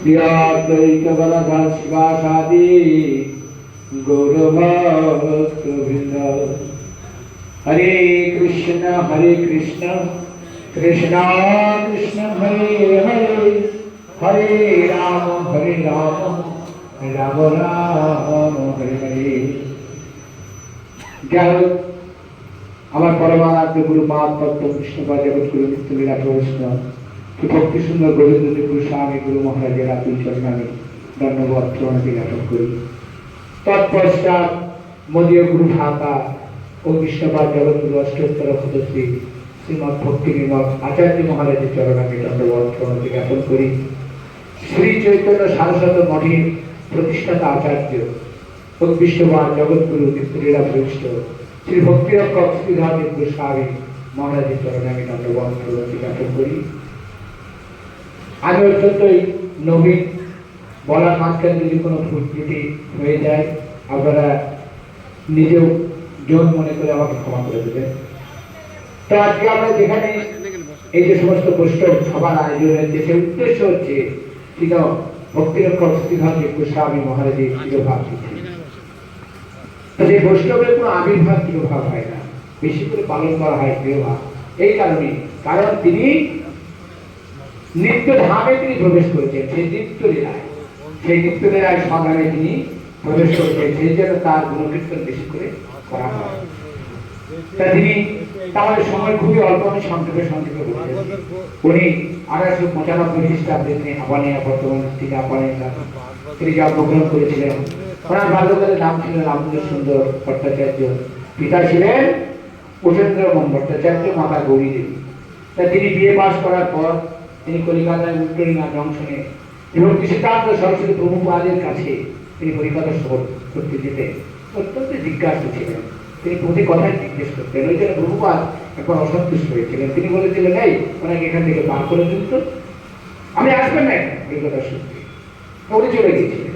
প্রিয়াদ্বৈতবলা শিবাসাদি গৌরভক্তবৃন্দ হরে কৃষ্ণ হরে কৃষ্ণ কৃষ্ণ কৃষ্ণ হরে হরে হরে রাম হরে রাম রাম রাম হরে হরে যাই হোক আমার পরমারাধ্য গুরু মা পদ্ম কৃষ্ণপাদ জগৎ গুরু নিত্যলীলা প্রশ্ন কি ভক্তি সুন্দর গোবিন্দ গুরু স্বামী গুরু মহারাজের আতুল চরণ আমি ধন্যবাদ প্রণতি জ্ঞাপন করি, তৎপশ্চাৎ মদীয় গুরু ভাতা ও কৃষ্ণপাদ জগৎ গুরু অষ্টোত্তর সদস্যী শ্রীমৎ ভক্তি নির্মল আচার্য মহারাজের চরণ আমি ধন্যবাদ প্রণতি জ্ঞাপন করি। শ্রী চৈতন্য সারস্বত মঠের প্রতিষ্ঠাতা আচার্য বিশ্ববাদ জগৎগুরু নিত্যলীলা বরিষ্ঠ শ্রী ভক্তিরক্ষক শ্রীধর্মের গোস্বামী মহারাজের চরণে আমি ধন্যবাদ জ্ঞাপন করি। আমি অত্যন্তই নবীন বলার মাঝখানে যদি কোনো ভুল হয়ে যায়, আপনারা নিজেও জন মনে করে আমাকে ক্ষমা করে দেবেন। তো আজকে আমরা যেখানে এই যে সমস্ত বৈষ্ণব সবার আয়োজন হয়েছে সে উদ্দেশ্য হচ্ছে ঠিক ভক্তিরক্ষক শ্রীধর্মে গোস্বামী মহারাজের চিরভাব তিথি। তো সেই বৈষ্ণবের কোনো আবির্ভাব চিরভাব হয় না। বেশি করে পালন করা হয় চিরভাব এই কারণে কারণ তিনি নিত্য ধামে তিনি প্রবেশ করেছেন, সেই নিত্য লীলায়। সেই নিত্য লীলায় সংগ্রামে তিনি প্রবেশ করেছেন, সেই জন্য তার গুণকীর্তন বেশি করে করা হয়। তা তিনি তাহলে সময় খুবই অল্প আমি সংক্ষেপে সংক্ষেপে বলছেন। উনি আঠারোশো পঁচানব্বই খ্রিস্টাব্দে তিনি আপানিয়া বর্তমান থেকে আপানিয়া তিনি জন্মগ্রহণ করেছিলেন। ওনার বাল্যকালের নাম ছিল রামচন্দ্র সুন্দর ভট্টাচার্য। পিতা ছিলেন উপেন্দ্র মোহন ভট্টাচার্য, মাতা গৌরী দেবী তা তিনি বিয়ে পাশ করার পর তিনি কলিকাতায় উত্তরীনা জংশনে এবং কৃষিকান্ত সরস্বতী প্রভুপাদের কাছে তিনি কলিকাতা শহর করতে যেতেন। অত্যন্ত জিজ্ঞাসা ছিলেন। তিনি প্রতি কথায় জিজ্ঞেস করতেন। ওই জন্য প্রভুপাদ একবার অসন্তুষ্ট হয়েছিলেন। তিনি বলেছিলেন, এই, ওনাকে এখান থেকে বার করে দিন তো। আমি আসবেন না কলিকাতার সত্যি উনি চলে গিয়েছিলেন।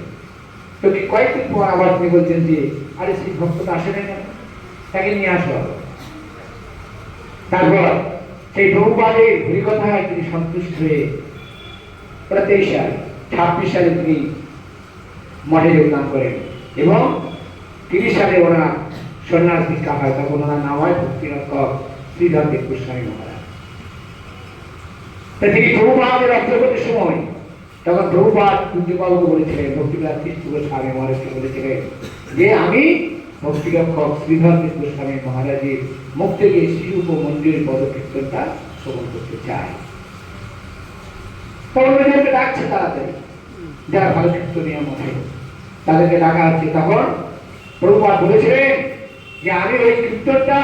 তো কয়েকদিন পর আবার তিনি বলছেন যে, আরে, সেই ভক্তটা আসে নাই কেন? তাকে নিয়ে আসো তারপর সেই প্রভুপাদের কথায় তিনি সন্তুষ্ট হয়ে তেইশ সাল, ছাব্বিশ সালে তিনি মঠে যোগদান করেন এবং তিরিশ সালে ওরা সন্ন্যাস দীক্ষা তখন ওনার নাম হয় ভক্তিরক্ষক শ্রীধর দেব গোস্বামী মহারাজ তিনি অগ্রগতির সময় তখন পূজ্যবাবু বলেছিলেন ভক্তিলাল কৃষ্ণ মহারাজকে বলেছিলেন যে আমি ভক্তিরক্ষক শ্রীধর গোস্বামী মহারাজের মুখ থেকে শ্রীরূপ মন্দির পদকীর্তনটা শ্রবণ করতে চাই তখন ডাকছে তাড়াতাড়ি। যারা ভালো কীর্তনীয় মতে তাদেরকে ডাকা হচ্ছে তখন প্রভুপাদ বলেছিলেন যে, আমি ওই কীর্তনটা,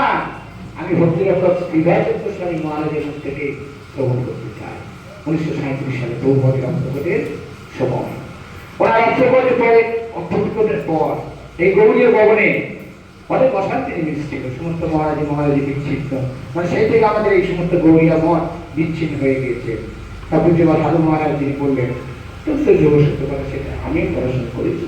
আমি ভক্তিরক্ষক শ্রীধর গোস্বামী মহারাজের মুখ থেকে শ্রবণ করতে চাই। উনিশশো সাঁত্রিশ সালে প্রভুপাদের অন্তর্গতের সময়। ওনার অন্তর্গতের পরে অন্তর্গতের পর এই গৌরীয় ভবনে অনেক অশান্তি ছিল সমস্ত মহারাজি মহারাজি বিচ্ছিন্ন মানে সেই থেকে আমাদের এই সমস্ত গৌরীয় মঠ বিচ্ছিন্ন হয়ে গিয়েছে। সাধু মহারাজ যিনি বললেন আমিও পড়াশোনা করেছি।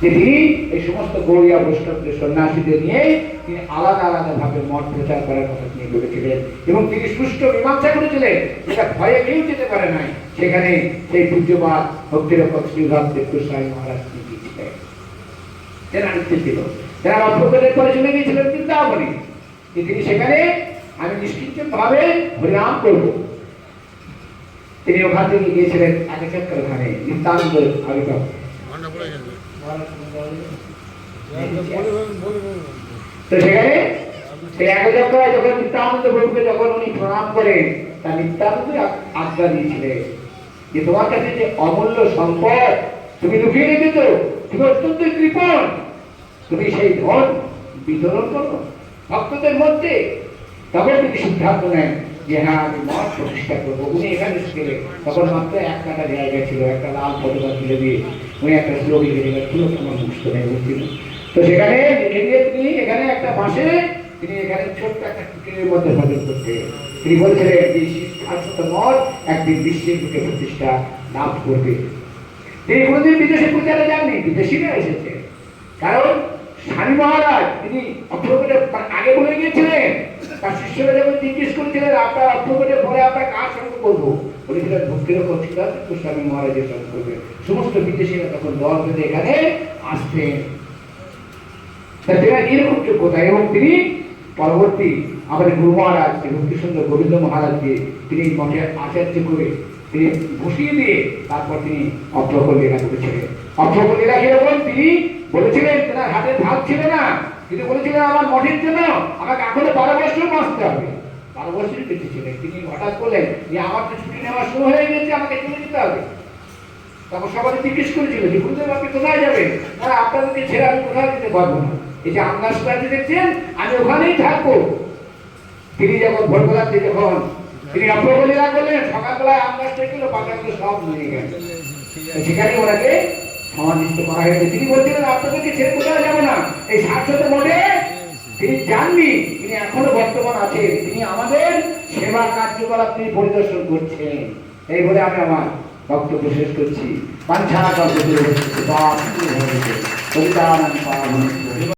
যে তিনি এই সমস্ত গৌরিয়া বৈষ্ণবদের সন্ন্যাসীদের নিয়ে তিনি আলাদা আলাদা ভাবে মঠ প্রচার করার কথা তিনি বলেছিলেন এবং তিনি সুষ্ঠু মীমাংসা করেছিলেন। যেটা ভয়ে কেউ যেতে পারে নাই। সেখানে সেই পূজ্যবাদ ভক্তিরক্ষক শ্রীরাম দেব মহারাজ তিনি তেনার ইচ্ছে ছিল। অভ্যন্তরের পরে চলে গিয়েছিলেন বৃন্দাবনে যে তিনি সেখানে আমি নিশ্চিন্ত ভাবে হরিনাম করব। তিনি ওখান থেকে গিয়েছিলেন এক চক্কর নিত্যানন্দ তো সেখানে সেই এক চক্কর যখন নিত্যানন্দ প্রভুকে যখন উনি প্রণাম করেন তা নিত্যানন্দ আজ্ঞা দিয়েছিলেন যে তোমার কাছে যে অমূল্য সম্পদ তুমি লুকিয়ে রেখেছ তুমি অত্যন্ত কৃপণ। তুমি সেই ধন বিতরণ করো, ভক্তদের মধ্যে। তখন তিনি সিদ্ধান্ত নেন যে হ্যাঁ আমি মঠ প্রতিষ্ঠা করব। উনি এখানে গেলে তখন মাত্র এক কাটা জায়গা ছিল, একটা লাল পতাকা তুলে দিয়ে। উনি একটা শ্লোক লিখে দিলেন পুরো তোমার মুখস্থ নেই বলছিল তো? সেখানে লিখে দিয়ে তিনি এখানে একটা বাসে তিনি এখানে ছোট্ট একটা কুটিরের মধ্যে ভজন করতে। তিনি বলেছিলেন যে শিক্ষার্থ মঠ একদিন বিশ্বের বুকে প্রতিষ্ঠা লাভ করবে। তিনি কোনোদিন বিদেশে প্রচারে যাননি, বিদেশিরা এসেছে। কারণ স্বামী মহারাজ, তিনি অর্থকটে আগে বলে গিয়েছিলেন, তার শিষ্যরা যখন জিজ্ঞেস করেছিলেন, আপনার পরে কার সঙ্গে করব? বলেছিলেন ভক্তির মহারাজের সঙ্গে সমস্ত বিদেশিরা তখন দল বেঁধে এখানে এরকম যোগ্যতা এবং তিনি পরবর্তী আমাদের গুরু মহারাজ ভক্তি সুন্দর গোবিন্দ মহারাজকে তিনি মঠে আচার্য করে তিনি বসিয়ে দিয়ে তারপর তিনি অপ্রকল লীলা করেছিলেন অপ্রকল লীলা কীরকম তিনি বলেছিলেন তেনার হাতে ভাগ ছিল না, কিন্তু বলেছিলেন আমার মঠের জন্য আমাকে এখনও বারো বছর বাঁচতে হবে। বারো বছরই বেঁচে ছিলেন। তিনি হঠাৎ বললেন যে আমার তো ছুটি নেওয়ার শুরু হয়ে গেছে, আমাকে চলে যেতে হবে। তখন সবাই জিজ্ঞেস করেছিল যে, গুরুদেব, আপনি কোথায় যাবেন? না, আপনাদেরকে ছেড়ে আমি কোথাও যেতে পারব না। এই যে আমদাস প্রার্থী দেখছেন, আমি ওখানেই থাকব। তিনি যখন ভোরবেলাতে যখন তিনি অপ্রবলীলা করলেন। সকালবেলায় আমদাস দেখছিল বাচ্চাগুলো সব নিয়ে গেল। তো সেখানে ওনাকে সমাধিস্থ করা হয়েছে তিনি বলছিলেন আপনাদেরকে ছেড়ে কোথাও যাবে না। এই সাতশত মঠে তিনি জানবি তিনি এখনও বর্তমান আছেন। তিনি আমাদের সেবা কার্যকলাপ তিনি পরিদর্শন করছেন। এই বলে আমি আমার বক্তব্য শেষ করছি। পাঞ্ছা কল্পে